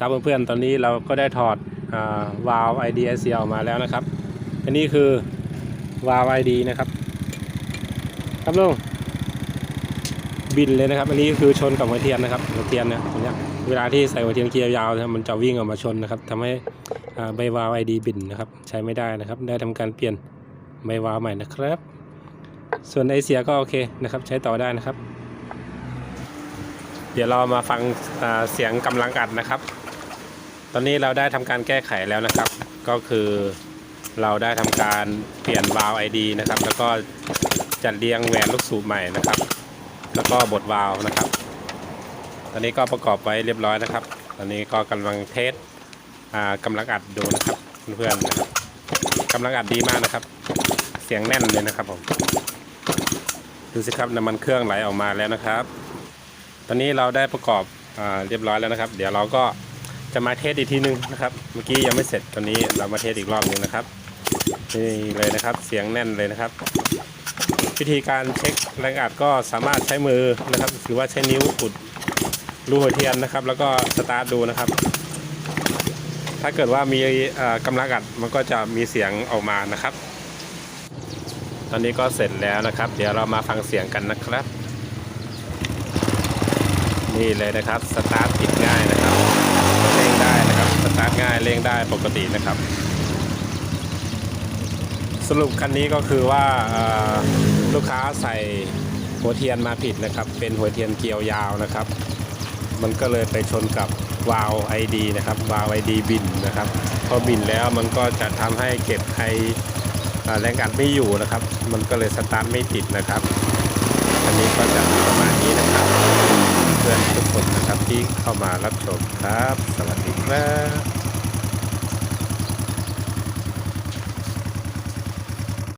ครับเพื่อนๆ ตอนนี้เราก็ได้ถอดวาล์ว IDS ออกมาแล้วนะครับ อันนี้คือวาล์ว ID นะครับ ครับลุงบินเลยนะครับ อันนี้คือชนกับหัวเทียนนะครับหัวเทียนเนี่ยตรงเนี้ยเวลาที่ใส่หัวเทียนเกียร์ยาวนะครับมันจะวิ่งออกมาชนนะครับทำให้อ่าใบวาล์ว ID บินนะครับ ใช้ไม่ได้นะครับ ได้ทำการเปลี่ยนใบวาล์วใหม่นะครับ ส่วนไอเสียก็โอเคนะครับ ใช้ต่อได้นะครับ เดี๋ยวเรามาฟังเสียงกำลังอัดนะครับ ตอนนี้เราได้ทำการแก้ไขแล้วนะครับ ก็คือเราได้ทำการเปลี่ยนวาล์ว ID นะครับ แล้วก็จัดเรียงแหวนลูกสูบใหม่นะครับ แล้วก็บดวาล์วนะครับ ตอนนี้ก็ประกอบไว้เรียบร้อยนะครับ ตอนนี้ก็กำลังเทสอ่ากำลังอัดดูนะครับเพื่อนๆนะครับกำลังอัดดีมากนะครับ เสียงแน่นเลยนะครับผมดูสิครับน้ำมันเครื่องไหลออกมาแล้วนะครับ ตอนนี้เราได้ประกอบอเรียบร้อยแล้วนะครับ เดี๋ยวเราก็ จะมาเทสอีกทีนึงนะครับ เมื่อกี้ยังไม่เสร็จตอนนี้เรามาเทสอีกรอบหนึงนะครับนี่เลยนะครับเสียงแน่นเลยนะครับ วิธีการเช็คแรงอัดก็สามารถใช้มือนะครับหรือว่าใช้นิ้วอุดรูหัวเทียนนะครับ แล้วก็สตาร์ทดูนะครับ ถ้าเกิดว่ามีกำลังอัดมันก็จะมีเสียงออกมานะครับ ตอนนี้ก็เสร็จแล้วนะครับ เดี๋ยวเรามาฟังเสียงกันนะครับ นี่เลยนะครับสตาร์ทติดง่ายนะครับ เร่งได้ปกตินะครับ สรุปคันนี้ก็คือว่าลูกค้าใส่หัวเทียนมาผิดนะครับ เป็นหัวเทียนเกลียวยาวนะครับ มันก็เลยไปชนกับวาล์ว ID นะครับวาล์ว ID บินนะครับพอบินแล้วมันก็จะทำให้เก็บไอแรงอัดไม่อยู่นะครับ มันก็เลยสตาร์ทไม่ติดนะครับอันนี้ก็จะประมาณนี้นะครับเพื่อนทุกคนนะครับที่เข้ามารับชมครับ สวัสดีครับ